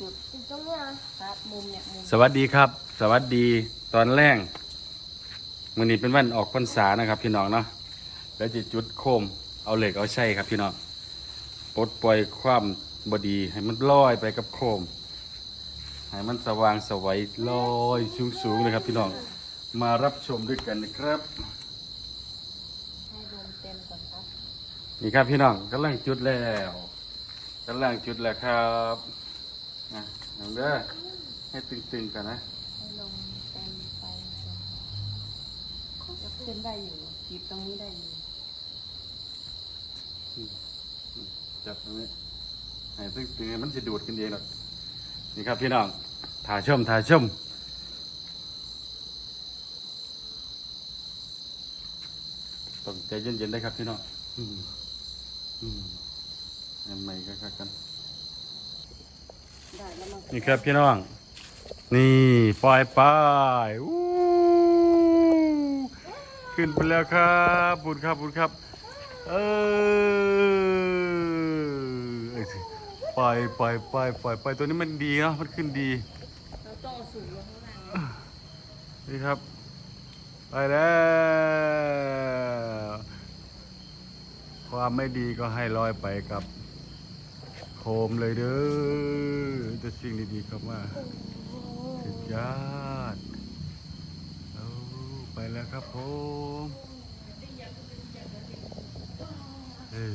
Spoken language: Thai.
จุดจุดตรงเนี้ยครับมุมเนี่ยมุมสวัสดีครับ สวัสดีตอนแรกมื้อนี้เป็นวันออกพรรษานะครับ พี่น้องเนาะแล้วจะจุดโคมเอาเหล็กเอาใช่ครับ พี่น้องปลดปล่อยความบดีให้มันลอยไปกับโคมให้มันสว่างสวัยลอยสูงสูงๆเลยครับ พี่น้องมารับชมด้วยกันนะครับ ให้ลมเต็มก่อนครับนี่ครับพี่น้องกำลังจุดแล้วกำลังจุดแล้วครับ นะเอาเด้อให้ตึงๆกันนะให้ลมเต็มไปก่อนยกขึ้นได้อยู่จีบตรงนี้ได้อยู่จับตรงนี้ให้ตึงๆมันจะดูดกันเองหรอกนี่ครับพี่น้องถ่ายชมถ่ายชมต้องใจเย็นๆได้ครับพี่น้องอืมอืมยังไม่ก็กัน ได้แล้วมันก็นี่ครับพี่น้อง นี่ปล่อยไปอู้ขึ้นไปแล้วครับบุญครับบุญครับ เออปล่อยปล่อยปล่อยปล่อยปล่อยตัวนี้มันดีเนาะมันขึ้นดี เราต้องเอาสูงลงข้างล่างนี่ครับ ไปแล้วความไม่ดีก็ให้ลอยไปกับ โคมเลยเด้อ แต่สิ่งดีๆเข้ามาสุดยอดเอาไปแล้วครับผมเฮ้